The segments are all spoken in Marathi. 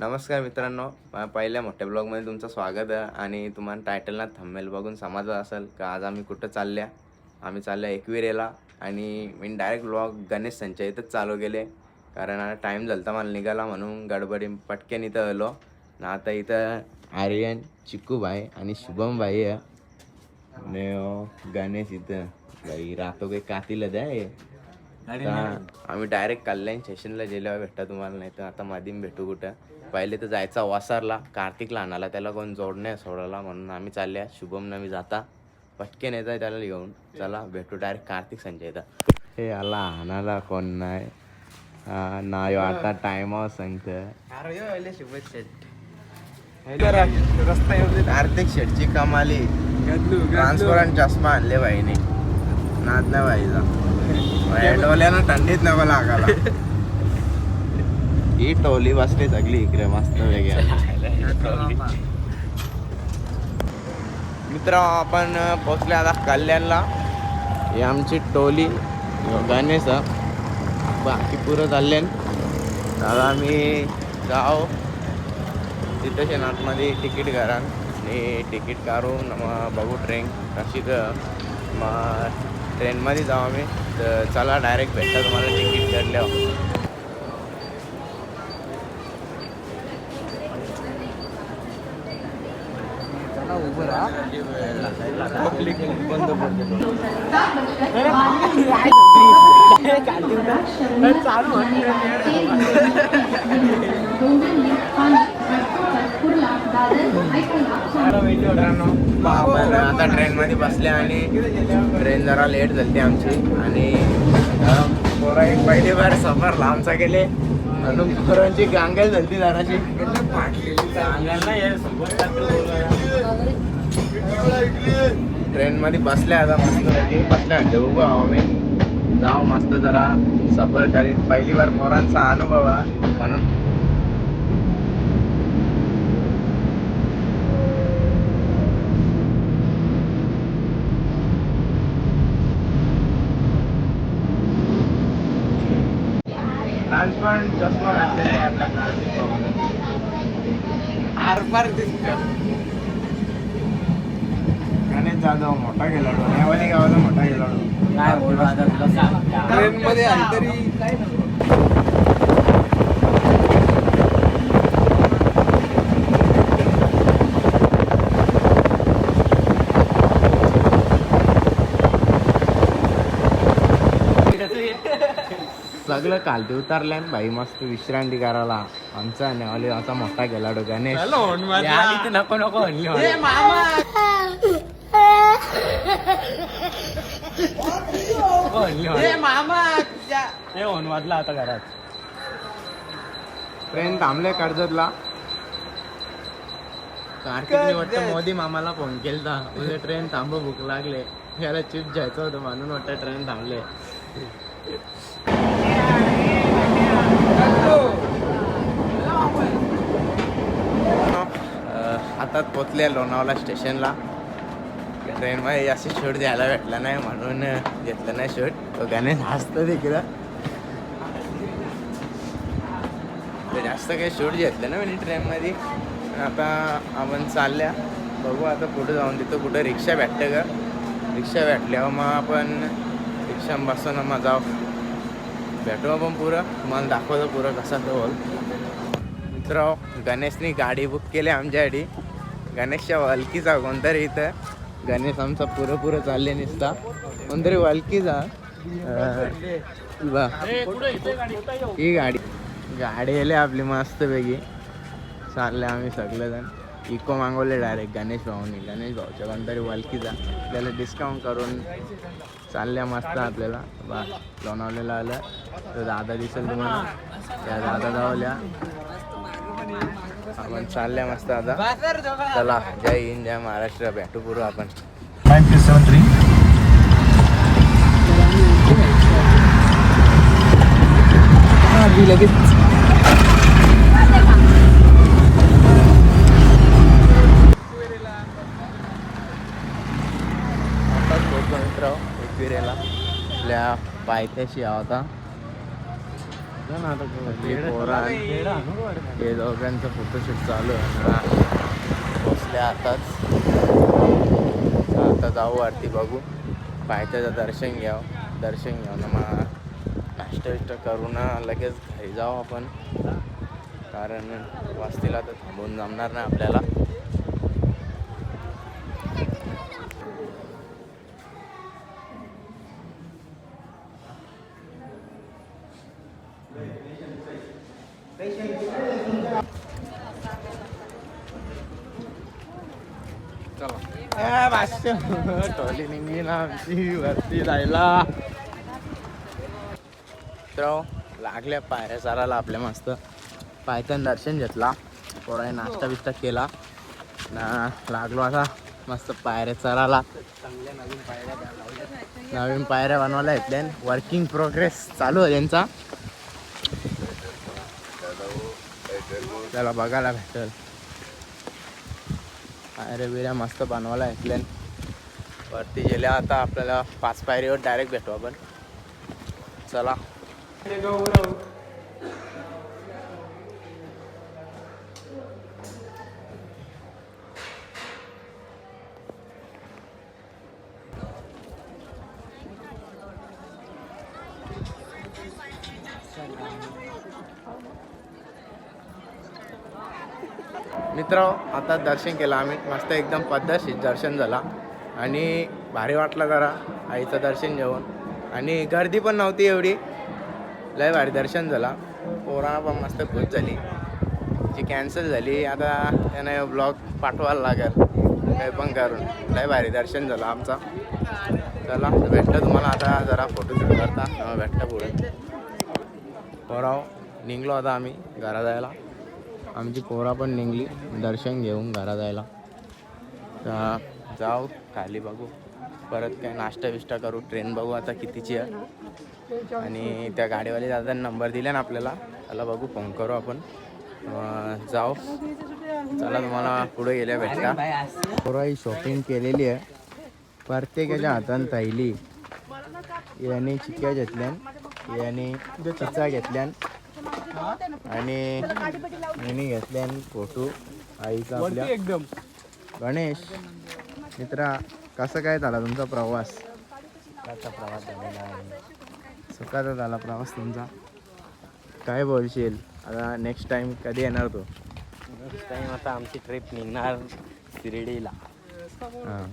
नमस्कार मित्रांनो पहिल्या मोठ्या ब्लॉगमध्ये तुमचं स्वागत आहे आणि तुम्हाला टायटलना थंबेल बघून समजलं असेल का आज आम्ही कुठं चालल्या? आम्ही चालल्या एकविरेला आणि मी डायरेक्ट ब्लॉग गणेश संचय इथंच चालू गेले कारण आता टाईम झाला तर मला निघाला म्हणून गडबडी पटकन इथं आलो. ना आता इथं आर्यन चिक्कूबाई आणि शुभम भाई आहे गणेश इथं. बाई राहतो काही कातील द्या हे. आता आम्ही डायरेक्ट कल्याण स्टेशनला गेल्यावर भेटता तुम्हाला नाही तर आता मधीम भेटू कुठं. पहिले तर जायचा वासारला कार्तिकला आणाला त्याला कोण जोडणे सोडायला म्हणून आम्ही चालल्या. शुभम मी जाता. पटकन येत आहे त्याला घेऊन. चला भेटू डायरेक्ट कार्तिक संजय इथं. हे आला आणायला कोण नाही. हा, नाही हो, आता टायमावर सांगतं. कार्तिक शेटची कमाली. ट्रान्सपरंट चष्मा आणले बाईने. नाद नाही बाईचा. डोल्यानं थंडीत नको लागायला. ही टोली बसली सगळी इकडे मस्त वेगळ्या मित्र आपण पोचले आता कल्याणला. ही आमची टोली गणेश बाकी पुरं चालले दादा आम्ही जाऊ. तिथे आतमध्ये तिकीट करा. आणि तिकीट काढून मग बघू ट्रेन कशी तर मग ट्रेनमध्ये जाऊ आम्ही. तर चला डायरेक्ट भेटता तुम्हाला तिकीट काढल्यावर आपण आता ट्रेनमध्ये बसले आणि ट्रेन जरा लेट झाली आमची आणि पोरा एक पहिली बार सफर लांबचा गेले. म्हणून पोरांची गांगल झाली जराची ट्रेनमध्ये बसल्या आता मस्त बसल्या म्हणजे आम्ही आहो जाऊ मस्त जरा सफर करीत. पहिली बार पोरांचा अनुभव म्हणून म्हणून ट्रान्सपरंट चष्मा दिसतो. गणेश जाधव मोठा खेळाडू नेवाली गावाला मोठा खेळाडू. ट्रेन मध्ये आली तरी सगळं कालते उतरल्यान भाई मस्त विश्रांती करायला. आमचा नेवाली गावचा मोठा खेळाडू गणेश. नको नको आता घरात. ट्रेन थांबले कर्जतला. कार्तिकने वाटतं मोदी मामाला फोन केलता. म्हणजे ट्रेन थांबव भूक लागले. याला चिप जायचं होतं म्हणून वाटतं ट्रेन थांबले. आता पोचले लोणावळा स्टेशनला. ट्रेनमध्ये जास्त शूट द्यायला भेटला नाही म्हणून घेतलं नाही शूट. तो गणेश हसतो तिकडं. तर जास्त काही शूट घेतलं ना मी ट्रेनमध्ये. आता आपण चालल्या. बघू आता कुठं जाऊन तिथं कुठं रिक्षा भेटते का रिक्षा भेटल्यावर मग आपण रिक्षा बसून मग जाऊ. भेटू आपण पुरं. तुम्हाला दाखवतो पुरं कसा तो हॉल मित्र गणेशनी गाडी बुक केली आमच्यासाठी. गणेशच्या वलकीचा कोणतरी इथं. गणेश आमचा पुरं पुरं चालले निसता. कोणतरी वलकीचा. ही गाडी. गाडी आली आपली मस्त पैकी चालले आम्ही सगळेजण. इको मागवले डायरेक्ट गणेश भाऊनी. गणेश भाऊच्या कोणतरी वलकीचा. त्याला डिस्काउंट करून चालल्या मस्त आपल्याला. बा लोणावलेला आलं. तर दादा दिसेल तुम्हाला. त्या दादा धावल्या. आपण चालल्या मस्त आता. चला जय हिंद जय महाराष्ट्र. भेटू पुरू आपण. सेवन थ्री लगेच एकविरेला आपल्या पायथ्याशी आता. हे दोघांचं फोटोशूट चालू आहे. पोचले आताच. आता जाऊ वरती बघू. पायथ्याचं दर्शन घ्यावं. दर्शन घ्यावं ना मग नाश्ता विष्टा करू ना लगेच घरी जाऊ आपण. कारण वस्तीला तर थांबून जमणार नाही आपल्याला ए, पाचशे. टोली निघली ना आमची वरती जायला. तर लागल्या पायऱ्या चालायला आपल्या मस्त. पायथन दर्शन घेतला. थोडा नाश्ता बिस्ता केला. ना लागलो आता मस्त पायऱ्या चराला नवीन पायऱ्या बनवायला घेतल्या वर्किंग प्रोग्रेस चालू आहे त्यांचा. त्याला बघायला भेटेल. अरे बिऱ्या मस्त बनवायला घेतल्या वरती गेल्या आता आपल्याला पाच पायरीवर डायरेक्ट भेटू आपण. चला. मित्र आता दर्शन केलं आम्ही. मस्त एकदम पद्धतशीर दर्शन झाला. आणि भारी वाटलं जरा आईचं दर्शन घेऊन. आणि गर्दी पण नव्हती एवढी. लय भारी दर्शन झाला. पोरा पण मस्त खुश झाली. जी कॅन्सल झाली आता त्याने ब्लॉग पाठवायला लागेल. काही पण करून. लय भारी दर्शन झालं आमचा. चला भेटलं तुम्हाला आता जरा फोटोशूट करता. भेटतं पुढे. पोराव निघलो आता आम्ही घरा जायला. आमची पोरा पण निघली. दर्शन घेऊन घरा जायला तर जाऊ खाली बघू. परत काय नाश्ता बिष्टा करू. ट्रेन बघू आता कितीची आहे. आणि त्या गाडीवाले दादा नंबर दिला ना आपल्याला. त्याला बघू फोन करू आपण. जाऊ. चला तुम्हाला पुढे गेल्या भेटला पोरा ही शॉपिंग केलेली आहे. प्रत्येकाच्या हातान थैली याने चिक्क्या घेतल्यान याने चिचा घेतल्यान. आणि मी घेतल्यान फोटो आईचा आपल्या. एकदम. गणेश मित्रा कसं काय झाला तुमचा प्रवास? प्रवास झालेला आहे? सुखाचा झाला प्रवास तुमचा? काय बोलशील? आता नेक्स्ट टाइम कधी येणार तो? नेक्स्ट टाइम आता आमची ट्रिप निघणार शिर्डीला. हां.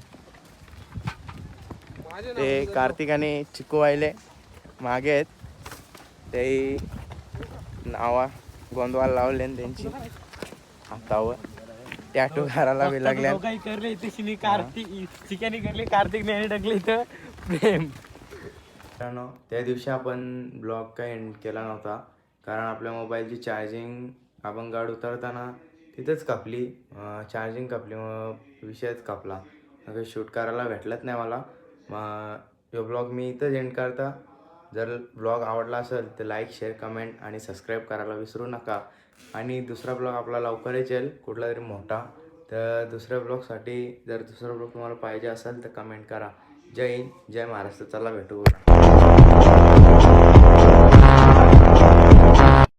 ते कार्तिक आणि चिकू वाहिले मागे आहेत. ते नावा गोंदवाल लावले न त्यांची. हातावर टॅटू घराला बी लागल्या. काही करले तिशी कार्तिक चिकनी करले कार्तिक ने टाकले तर प्रेम. मित्रांनो त्या दिवशी आपण ब्लॉग काय एंड केला नव्हता. कारण आपल्या मोबाईलची चार्जिंग आपण गाड उतरताना तिथंच कापली. चार्जिंग कापली मग विषयच कापला. मग शूट करायला भेटलंच नाही मला. मग ब्लॉग मी इथंच एंड करता. जर ब्लॉग आवडला असेल तर लाईक शेअर कमेंट आणि सबस्क्राईब करायला विसरू नका. आणि दुसरा ब्लॉग आपला लवकरच येईल कुठला तरी मोठा. तर दुसऱ्या ब्लॉगसाठी जर दुसरा ब्लॉग तुम्हाला पाहिजे असेल तर कमेंट करा. जय हिंद जय महाराष्ट्र. चला भेटू